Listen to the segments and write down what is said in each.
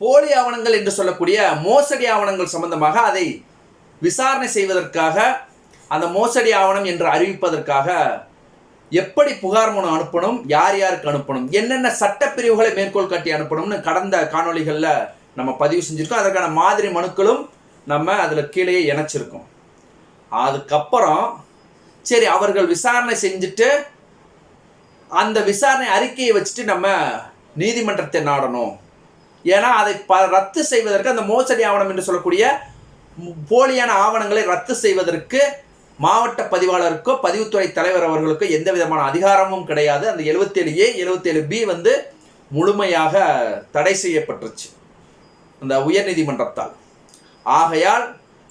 போலி ஆவணங்கள் என்று சொல்லக்கூடிய மோசடி ஆவணங்கள் சம்பந்தமாக அதை விசாரணை செய்வதற்காக அந்த மோசடி ஆவணம் என்று அறிவிப்பதற்காக எப்படி புகார் மனு அனுப்பணும் யார் யாருக்கு அனுப்பணும் என்னென்ன சட்டப்பிரிவுகளை மேற்கோள் காட்டி அனுப்பணும்னு கடந்த காணொளிகளில் நம்ம பதிவு செஞ்சுருக்கோம். அதற்கான மாதிரி மனுக்களும் நம்ம அதில் கீழே இணைச்சிருக்கோம். அதுக்கப்புறம் சரி அவர்கள் விசாரணை செஞ்சுட்டு அந்த விசாரணை அறிக்கையை வச்சுட்டு நம்ம நீதிமன்றத்தை நாடணும். ஏன்னா அதை ப ரத்து செய்வதற்கு அந்த மோசடி ஆவணம் என்று சொல்லக்கூடிய போலியான ஆவணங்களை ரத்து செய்வதற்கு மாவட்ட பதிவாளருக்கோ பதிவுத்துறை தலைவர் அவர்களுக்கோ எந்த விதமான அதிகாரமும் கிடையாது. அந்த 77 ஏ 77 பி வந்து முழுமையாக தடை செய்யப்பட்டுருச்சு. அந்த உயர்நீதிமன்றத்தால் ஆகையால்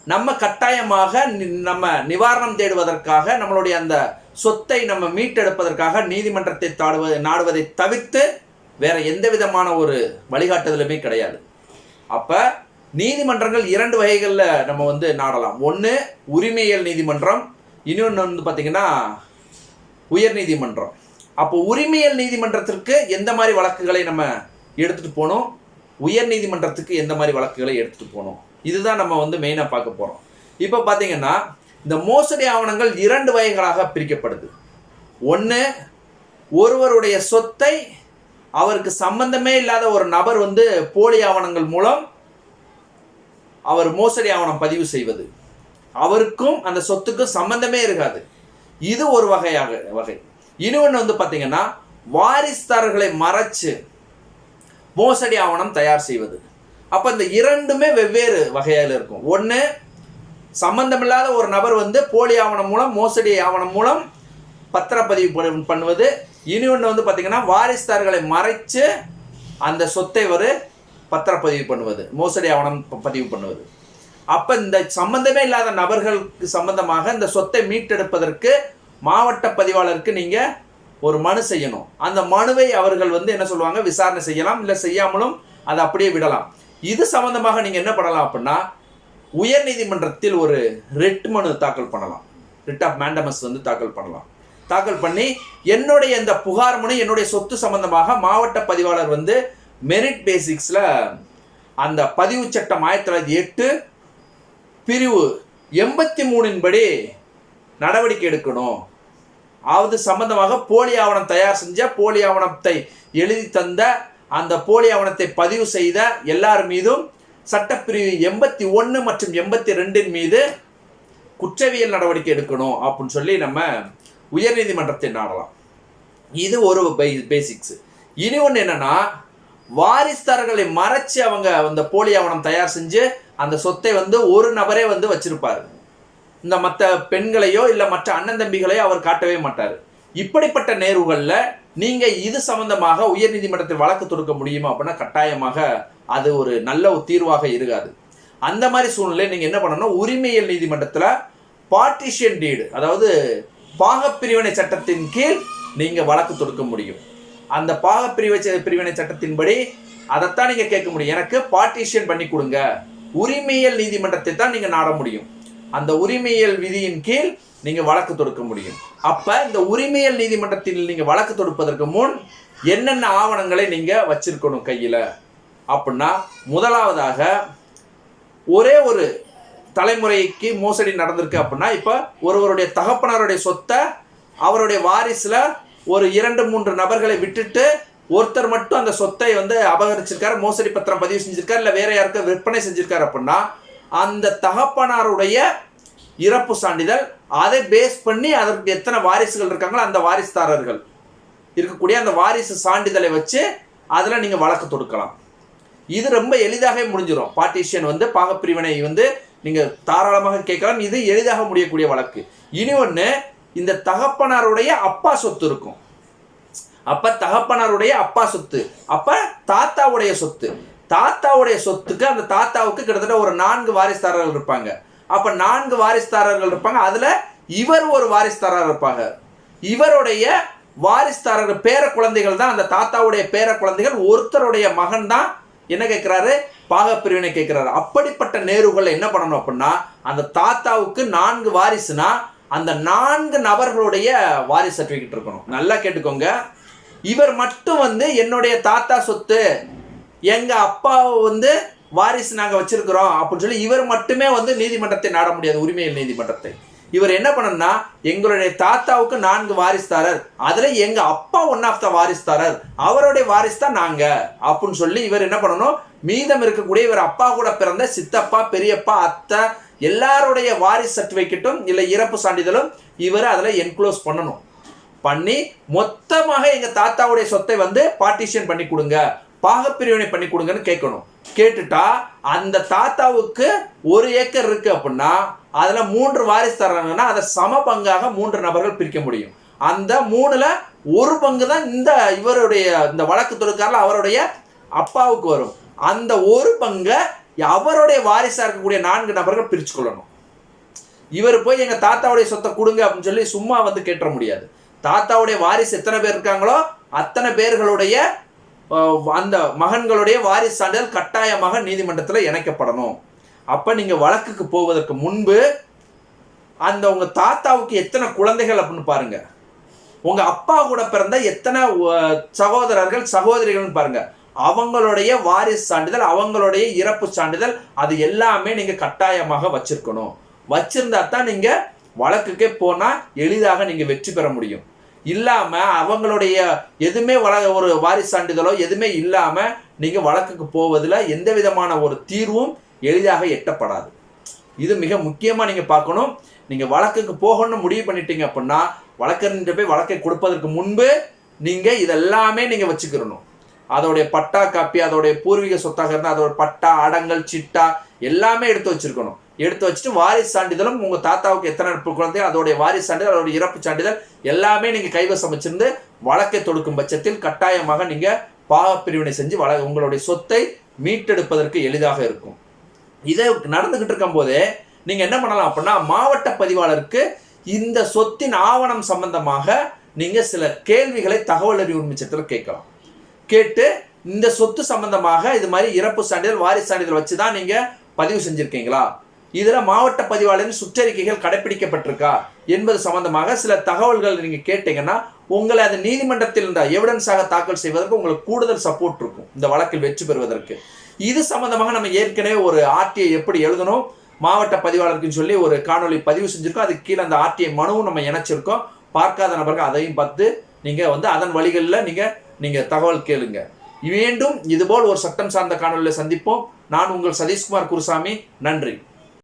நம்ம கட்டாயமாக நம்ம நிவாரணம் தேடுவதற்காக நம்மளுடைய அந்த சொத்தை நம்ம மீட்டெடுப்பதற்காக நீதிமன்றத்தை தாடுவது நாடுவதை தவிர்த்து வேற எந்த விதமான ஒரு வழிகாட்டுதலுமே கிடையாது. அப்ப நீதிமன்றங்கள் இரண்டு வகைகளில் நம்ம வந்து நாடலாம். ஒன்று உரிமையல் நீதிமன்றம் இன்னொன்று வந்து பார்த்தீங்கன்னா உயர் நீதிமன்றம். அப்போ உரிமையல் நீதிமன்றத்திற்கு எந்த மாதிரி வழக்குகளை நம்ம எடுத்துகிட்டு போகணும் உயர் நீதிமன்றத்துக்கு எந்த மாதிரி வழக்குகளை எடுத்துட்டு போகணும் இதுதான் நம்ம வந்து மெயினாக பார்க்க போகிறோம் இப்போ பார்த்தீங்கன்னா இந்த மோசடி ஆவணங்கள் இரண்டு வகைகளாக பிரிக்கப்படுது. ஒன்று ஒருவருடைய சொத்தை அவருக்கு சம்பந்தமே இல்லாத ஒரு நபர் வந்து போலி ஆவணங்கள் மூலம் அவர் மோசடி ஆவணம் பதிவு செய்வது. அவருக்கும் அந்த சொத்துக்கும் சம்பந்தமே இருக்காது. இது ஒரு வகையாக வகை. இன்னொன்று வந்து பார்த்தீங்கன்னா வாரிசுதாரர்களை மறைச்சு மோசடி ஆவணம் தயார் செய்வது. அப்போ இந்த இரண்டுமே வெவ்வேறு வகையில் இருக்கும். ஒன்று சம்பந்தமில்லாத ஒரு நபர் வந்து போலி ஆவணம் மூலம் மோசடி ஆவணம் மூலம் பத்திரப்பதிவு பண்ணுவது. இனி ஒன்று வந்து பார்த்தீங்கன்னா வாரிஸ்தார்களை மறைச்சு அந்த சொத்தை ஒரு பத்திரப்பதிவு பண்ணுவது மோசடி ஆவணம் பதிவு பண்ணுவது. அப்போ இந்த சம்பந்தமே இல்லாத நபர்களுக்கு சம்பந்தமாக இந்த சொத்தை மீட்டெடுப்பதற்கு மாவட்ட பதிவாளருக்கு நீங்கள் ஒரு மனு செய்யணும். அந்த மனுவை அவர்கள் வந்து என்ன சொல்லுவாங்க? விசாரணை செய்யலாம் இல்லை செய்யாமலும் அதை அப்படியே விடலாம். இது சம்பந்தமாக நீங்கள் என்ன பண்ணலாம் அப்படின்னா உயர்நீதிமன்றத்தில் ஒரு ரிட் மனு தாக்கல் பண்ணலாம். ரிட் ஆஃப் மேண்டமஸ் வந்து தாக்கல் பண்ணலாம். தாக்கல் பண்ணி என்னுடைய இந்த புகார் மனு என்னுடைய சொத்து சம்பந்தமாக மாவட்ட பதிவாளர் வந்து மெரிட் பேசிக்ஸில் அந்த பதிவு சட்டம் ஆயிரத்தி தொள்ளாயிரத்தி எட்டு பிரிவு எண்பத்தி மூணின் படி நடவடிக்கை எடுக்கணும். அது சம்பந்தமாக போலி ஆவணம் தயார் செஞ்ச போலி ஆவணத்தை எழுதி தந்த அந்த போலி ஆவணத்தை பதிவு செய்த எல்லார் மீதும் சட்டப்பிரிவு எண்பத்தி ஒன்று மற்றும் எண்பத்தி ரெண்டின் மீது குற்றவியல் நடவடிக்கை எடுக்கணும் அப்படின்னு சொல்லி நம்ம உயர்நீதிமன்றத்தை நாடலாம். இது ஒரு பேசிக்ஸ் இனி ஒன்று என்னன்னா வாரிஸ்தாரர்களை மறைச்சு அவங்க அந்த போலி ஆவணம் தயார் செஞ்சு அந்த சொத்தை வந்து ஒரு நபரே வந்து வச்சிருப்பார். இந்த மற்ற பெண்களையோ இல்லை மற்ற அண்ணன் தம்பிகளையோ அவர் காட்டவே மாட்டார். இப்படிப்பட்ட நேர்வுகளில் நீங்கள் இது சம்பந்தமாக உயர்நீதிமன்றத்தில் வழக்கு தொடுக்க முடியுமா அப்படின்னா கட்டாயமாக அது ஒரு நல்ல தீர்வாக இருக்காது. அந்த மாதிரி சூழ்நிலை நீங்கள் என்ன பண்ணணும்? உரிமையியல் நீதிமன்றத்தில் பார்ட்டிஷியன் டீடு அதாவது பாகப்பிரிவினை சட்டத்தின் கீழ் நீங்கள் வழக்கு தொடுக்க முடியும். அந்த பாகப்பிரிவை ச- பிரிவினை சட்டத்தின்படி அதைத்தான் நீங்கள் கேட்க முடியும். எனக்கு பார்ட்டிஷியன் பண்ணி கொடுங்க. உரிமையியல் நீதிமன்றத்தை தான் நீங்கள் நாட முடியும். அந்த உரிமையியல் விதியின் கீழ் நீங்க வழக்கு தொடுக்க முடியும். அப்ப இந்த உரிமையியல் நீதிமன்றத்தில் நீங்க வழக்கு தொடுப்பதற்கு முன் என்னென்ன ஆவணங்களை நீங்க வச்சிருக்கணும் கையில? அப்படின்னா முதலாவதாக ஒரே ஒரு தலைமுறைக்கு மோசடி நடந்திருக்கு அப்படின்னா இப்போ ஒருவருடைய தகப்பனாருடைய சொத்தை அவருடைய வாரிசில் ஒரு இரண்டு மூன்று நபர்களை விட்டுட்டு ஒருத்தர் மட்டும் அந்த சொத்தை வந்து அபகரிச்சிருக்காரு மோசடி பத்திரம் பதிவு செஞ்சிருக்காரு இல்லை வேற யாருக்கும் விற்பனை செஞ்சிருக்காரு அப்படின்னா அந்த தகப்பனாருடைய இறப்பு சான்றிதழ் அதை பேஸ் பண்ணி அதற்கு எத்தனை வாரிசுகள் இருக்காங்களோ அந்த வாரிசுதாரர்கள் இருக்கக்கூடிய அந்த வாரிசு சான்றிதழை வச்சு அதில் நீங்கள் வழக்கு தொடுக்கலாம். இது ரொம்ப எளிதாகவே முடிஞ்சிடும் பார்ட்டிஷியன் வந்து பாகப்பிரிவினை வந்து நீங்கள் தாராளமாக கேட்கலாம். இது எளிதாக முடியக்கூடிய வழக்கு. இனி ஒன்று இந்த தகப்பனாருடைய அப்பா சொத்து இருக்கும். அப்ப தகப்பனாருடைய அப்பா சொத்து. அப்ப தாத்தாவுடைய சொத்து. தாத்தாவுடைய சொத்துக்கு அந்த தாத்தாவுக்கு கிட்டத்தட்ட ஒரு நான்கு வாரிசுதாரர்கள் இருப்பாங்க. அப்ப நான்கு வாரிசுதாரர்கள் இருப்பாங்க. அதுல இவர் ஒரு வாரிசுதாரர் இருப்பாங்க. இவருடைய வாரிசுதாரர்கள் பேர குழந்தைகள் தான் அந்த தாத்தாவுடைய பேர குழந்தைகள் ஒருத்தருடைய மகன் தான் என்ன கேட்குறாரு பாகப்பிரிவினை கேட்குறாரு அப்படிப்பட்ட நேருகளை என்ன பண்ணணும் அப்படின்னா அந்த தாத்தாவுக்கு நான்கு வாரிசுனா அந்த நான்கு நபர்களுடைய வாரிசு சர்டிஃபிகேட் இருக்கணும். நல்லா கேட்டுக்கோங்க. இவர் மட்டும் வந்து என்னுடைய தாத்தா சொத்து எங்கள் அப்பாவை வந்து வாரிசு நாங்கள் வச்சிருக்கிறோம் அப்படின்னு சொல்லி இவர் மட்டுமே வந்து நீதிமன்றத்தை நாட முடியாது. உரிமையியல் நீதிமன்றத்தை. இவர் என்ன பண்ணணும்னா எங்களுடைய தாத்தாவுக்கு நான்கு வாரிசுதாரர் அதுல எங்க அப்பா ஒன் ஆஃப் த வாரிசுதாரர் அவருடைய வாரிசு தான் நாங்க. அப்படின்னு சொல்லி இவர் என்ன பண்ணணும்? மீதம் இருக்கக்கூடிய இவர் அப்பா கூட பிறந்த சித்தப்பா பெரியப்பா அத்தை எல்லாருடைய வாரிசு சர்டிஃபிகேட்டும் இல்லை இறப்பு சான்றிதழும் இவர் அதில் என்க்ளோஸ் பண்ணணும். பண்ணி மொத்தமாக எங்கள் தாத்தாவுடைய சொத்தை வந்து பார்ட்டிஷன் பண்ணி கொடுங்க. பாகப்பிரிவினை பண்ணி கொடுங்கன்னு கேட்கணும். கேட்டுட்டா அந்த தாத்தாவுக்கு ஒரு ஏக்கர் இருக்கு அப்படின்னா அதில் மூன்று வாரிசு தர்றாங்கன்னா அதை சம பங்காக மூன்று நபர்கள் பிரிக்க முடியும். அந்த மூணில் ஒரு பங்கு தான் இந்த இவருடைய இந்த வழக்கு தொடுக்காரில் அவருடைய அப்பாவுக்கு வரும். அந்த ஒரு பங்கை அவருடைய வாரிசாக இருக்கக்கூடிய நான்கு நபர்கள் பிரித்து கொள்ளணும் இவர் போய் எங்கள் தாத்தாவுடைய சொத்தை கொடுங்க அப்படின்னு சொல்லி சும்மா வந்து கேட்ட முடியாது. தாத்தாவுடைய வாரிசு எத்தனை பேர் இருக்காங்களோ அத்தனை பேர்களுடைய அந்த மகன்களுடைய வாரிசு சான்றிதழ் கட்டாயமாக நீதிமன்றத்தில் இணைக்கப்படணும். அப்போ நீங்கள் வழக்குக்கு போவதற்கு முன்பு அந்த உங்கள் தாத்தாவுக்கு எத்தனை குழந்தைகள் அப்படின்னு பாருங்கள் உங்கள் அப்பா கூட பிறந்த எத்தனை சகோதரர்கள் சகோதரிகள்னு பாருங்க. அவங்களுடைய வாரிசு சான்றிதழ் அவங்களுடைய இறப்பு சான்றிதழ் அது எல்லாமே நீங்கள் கட்டாயமாக வச்சிருக்கணும். வச்சிருந்தா தான் நீங்கள் வழக்குக்கே போனால் எளிதாக நீங்கள் வெற்றி பெற முடியும். இல்லாமல் அவங்களுடைய எதுவுமே வள ஒரு வாரிசு சான்றிதழோ எதுவுமே இல்லாமல் நீங்கள் வழக்குக்கு போவதில் எந்த விதமான ஒரு தீர்வும் எளிதாக எட்டப்படாது. இது மிக முக்கியமாக நீங்கள் பார்க்கணும். நீங்கள் வழக்குக்கு போகணும்னு முடிவு பண்ணிட்டீங்க அப்படின்னா வழக்கறிஞர் போய் வழக்கை கொடுப்பதற்கு முன்பு நீங்கள் இதெல்லாமே நீங்கள் வச்சுக்கிறணும் அதோடைய பட்டா காப்பி அதோடைய பூர்வீக சொத்தாக இருந்தால் அதோட பட்டா அடங்கல் சிட்டா எல்லாமே எடுத்து வச்சுருக்கணும். எடுத்து வச்சுட்டு வாரிசு சான்றிதழும் உங்கள் தாத்தாவுக்கு எத்தனை குழந்தை அதோடைய வாரிசு சான்றிதழ் அதோட இறப்பு சான்றிதழ் எல்லாமே நீங்கள் கைவசம் வச்சிருந்து வழக்கை தொடுக்கும் பட்சத்தில் கட்டாயமாக நீங்கள் பாகப்பிரிவினை செஞ்சு வழ உங்களுடைய சொத்தை மீட்டெடுப்பதற்கு எளிதாக இருக்கும். இதை நடந்துகிட்டு இருக்கும் போதே நீங்க என்ன பண்ணலாம் அப்படின்னா மாவட்ட பதிவாளருக்கு இந்த சொத்தின் ஆவணம் சம்பந்தமாக நீங்க சில கேள்விகளை தகவல் அறிவு உரிமை கேட்கலாம். கேட்டு இந்த சொத்து சம்பந்தமாக இது மாதிரி இறப்பு சான்றிதழ் வாரிசு சான்றிதழ் வச்சு தான் நீங்க பதிவு செஞ்சிருக்கீங்களா? இதில் மாவட்ட பதிவாளரின் சுற்றறிக்கைகள் கடைபிடிக்கப்பட்டிருக்கா என்பது சம்பந்தமாக சில தகவல்கள் நீங்கள் கேட்டீங்கன்னா உங்களை அந்த நீதிமன்றத்தில் இருந்தால் எவிடன்ஸாக தாக்கல் செய்வதற்கு உங்களுக்கு கூடுதல் சப்போர்ட் இருக்கும். இந்த வழக்கில் வெற்றி பெறுவதற்கு. இது சம்பந்தமாக நம்ம ஏற்கனவே ஒரு ஆர்டிஐ எப்படி எழுதணும்? மாவட்ட பதிவாளருக்குன்னு சொல்லி ஒரு காணொலி பதிவு செஞ்சுருக்கோம். அதுக்கு கீழே அந்த ஆர்டிஐ மனுவும் நம்ம இணைச்சிருக்கோம். பார்க்காத நபர்கள் அதையும் பார்த்து நீங்கள் வந்து அதன் வழிகளில் நீங்கள் நீங்கள் தகவல் கேளுங்க. மீண்டும் இதுபோல் ஒரு சட்டம் சார்ந்த காணொலியில் சந்திப்போம். நான் உங்கள் சதீஷ்குமார் குருசாமி. நன்றி.